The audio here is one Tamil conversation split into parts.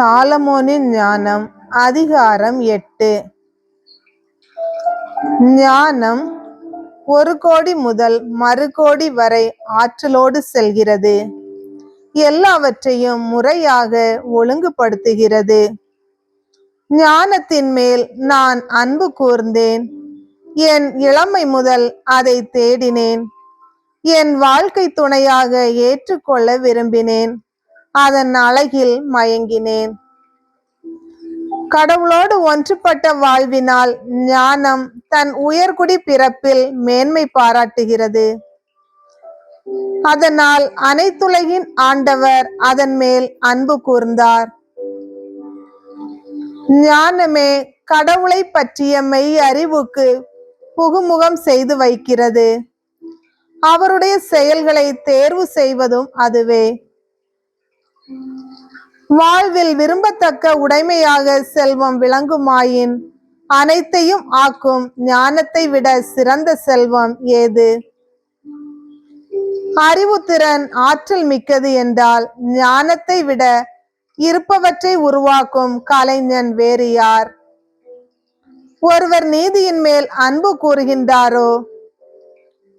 சாலமோனின் ஞானம் அதிகாரம் எட்டு. ஞானம் ஒரு கோடி முதல் மறு கோடி வரை ஆற்றலோடு செல்கிறது. எல்லாவற்றையும் முறையாக ஒழுங்குபடுத்துகிறது. ஞானத்தின் மேல் நான் அன்பு கூர்ந்தேன். என் இளமை முதல் அதை தேடினேன். என் வாழ்க்கை துணையாக ஏற்றுக்கொள்ள விரும்பினேன். அதன் அழகில் மயங்கினேன். கடவுளோடு ஒன்றுபட்ட வாழ்வினால் ஞானம் தன் உயர்குடி பிறப்பில் மேன்மை பாராட்டுகிறது. அதனால் அனைத்துலகின் ஆண்டவர் அதன் மேல் அன்பு கூர்ந்தார். ஞானமே கடவுளை பற்றிய மெய் அறிவுக்கு புகுமுகம் செய்து வைக்கிறது. அவருடைய செயல்களை தேர்வு செய்வதும் அதுவே. வாழ்வில் விரும்பத்தக்க உடைமையாக செல்வம் விளங்குமாயின் அனைத்தையும் ஆக்கும் ஞானத்தை விட சிறந்த செல்வம் ஏது? அறிவுத்திறன் ஆற்றல் மிக்கது என்றால் ஞானத்தை விட இருப்பவற்றை உருவாக்கும் கலைஞன் வேறு யார்? ஒருவர் நீதியின் மேல் அன்பு கூறுகின்றாரோ?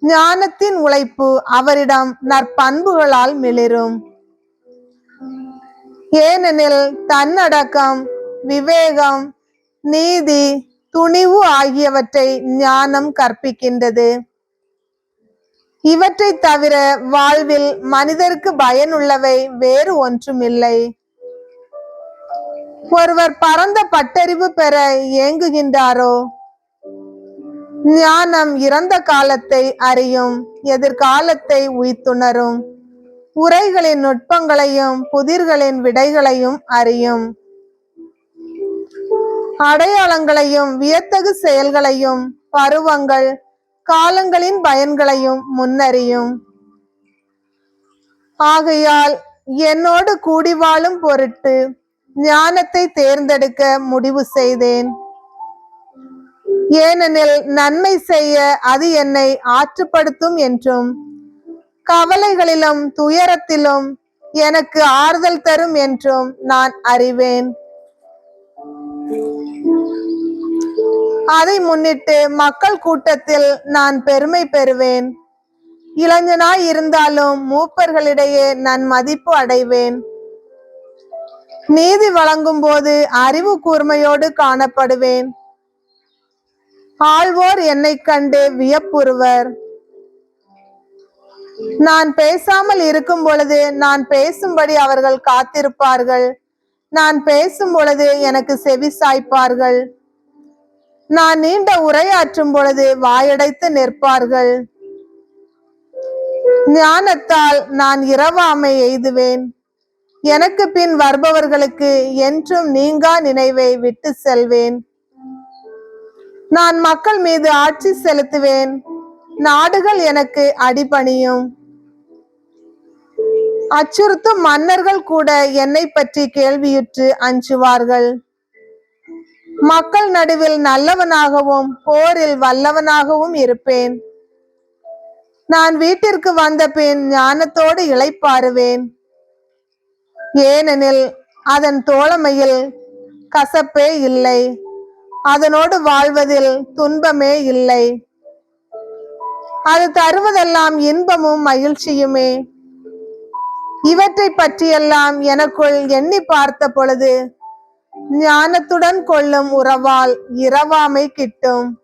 ஞானத்தின் உழைப்பு அவரிடம் நற்பண்புகளால் மிளிரும். ஏனெனில் தன்னடக்கம் விவேகம் நீதி துணிவு ஆகியவற்றை ஞானம் கற்பிக்கின்றது. இவற்றை தவிர வாழ்வில் மனிதருக்கு பயனுள்ளவை வேறு ஒன்றுமில்லை. ஒருவர் பரந்த பட்டறிவு பெற ஏங்குகின்றாரோ? ஞானம் இறந்த காலத்தை அறியும் எதிர்காலத்தை உய்த்துணரும். உரைகளின் நுட்பங்களையும் புதிர்களின் விடைகளையும் அறியும். அடையாளங்களையும் வியத்தகு செயல்களையும் பருவங்கள் காலங்களின் பயன்களையும் முன்னறியும். ஆகையால் என்னோடு கூடி வாழும் பொருட்டு ஞானத்தை தேர்ந்தெடுக்க முடிவு செய்தேன். ஏனெனில் நன்மை செய்ய அது என்னை ஆற்றுப்படுத்தும் என்றும் கவலைகளிலும் துயரத்திலும் எனக்கு ஆறுதல் தரும் என்றும் நான் அறிவேன். அதை முன்னிட்டு மக்கள் கூட்டத்தில் நான் பெருமை பெறுவேன். இளைஞனாய் இருந்தாலும் மூப்பர்களிடையே நான் மதிப்பு அடைவேன். நீதி வழங்கும் போது அறிவு கூர்மையோடு காணப்படுவேன். ஆழ்வோர் என்னை கண்டு வியப்புறுவர். நான் பேசாமல் இருக்கும் பொழுது நான் பேசும்படி அவர்கள் காத்திருப்பார்கள். நான் பேசும் பொழுது எனக்கு செவி சாய்ப்பார்கள். நான் நீண்ட உரையாற்றும் பொழுது வாயடைத்து நிற்பார்கள். ஞானத்தால் நான் இரவாமை எய்துவேன். எனக்கு பின் வருபவர்களுக்கு என்றும் நீங்கா நினைவை விட்டு செல்வேன். நான் மக்கள் மீது ஆட்சி செலுத்துவேன். நாடுகள் எனக்கு அடிபணியும். அச்சுறுத்தும் மன்னர்கள் கூட என்னை பற்றி கேள்வியுற்று அஞ்சுவார்கள். மக்கள் நடுவில் நல்லவனாகவும் போரில் வல்லவனாகவும் இருப்பேன். நான் வீட்டிற்கு வந்த பின் ஞானத்தோடு இளைப்பாறுவேன். ஏனெனில் அதன் தோழமையில் கசப்பே இல்லை. அதனோடு வாழ்வதில் துன்பமே இல்லை. அது தருவதெல்லாம் இன்பமும் மகிழ்ச்சியுமே. இவற்றை பற்றியெல்லாம் எனக்குள் எண்ணி பார்த்த பொழுது ஞானத்துடன் கொள்ளும் உறவால் இரவாமை கிட்டும்.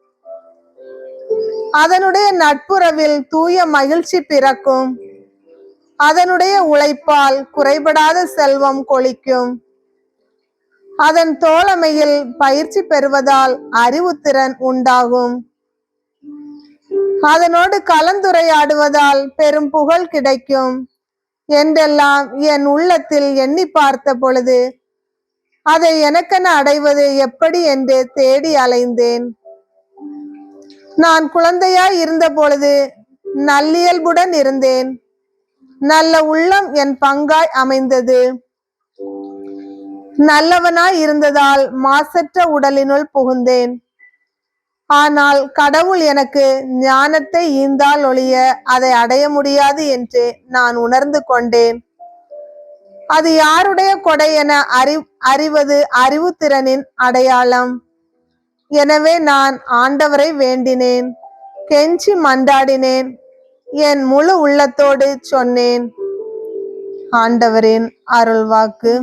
அதனுடைய நட்புறவில் தூய மகிழ்ச்சி பிறக்கும். அதனுடைய உழைப்பால் குறைபடாத செல்வம் கொளிக்கும். அதன் தோழமையில் பயிற்சி பெறுவதால் அறிவுத்திறன் உண்டாகும். அதனோடு கலந்துரையாடுவதால் பெரும் புகழ் கிடைக்கும். என்றெல்லாம் என் உள்ளத்தில் எண்ணி பார்த்த பொழுது அதை எனக்கென அடைவது எப்படி என்று தேடி அலைந்தேன். நான் குழந்தையாய் இருந்த பொழுது நல்லியல்புடன் இருந்தேன். நல்ல உள்ளம் என் பங்காய் அமைந்தது. நல்லவனாய் இருந்ததால் மாசற்ற உடலினுள் புகுந்தேன். ஆனால் கடவுள் எனக்கு ஞானத்தை ஈந்தால் ஒழிய அதை அடைய முடியாது என்று நான் உணர்ந்து கொண்டேன். அது யாருடைய கொடை என அறி அறிவது அறிவுத்திறனின் அடையாளம். எனவே நான் ஆண்டவரை வேண்டினேன் கெஞ்சி மண்டாடினேன் என் முழு உள்ளத்தோடு சொன்னேன். ஆண்டவரின் அருள்வாக்கு.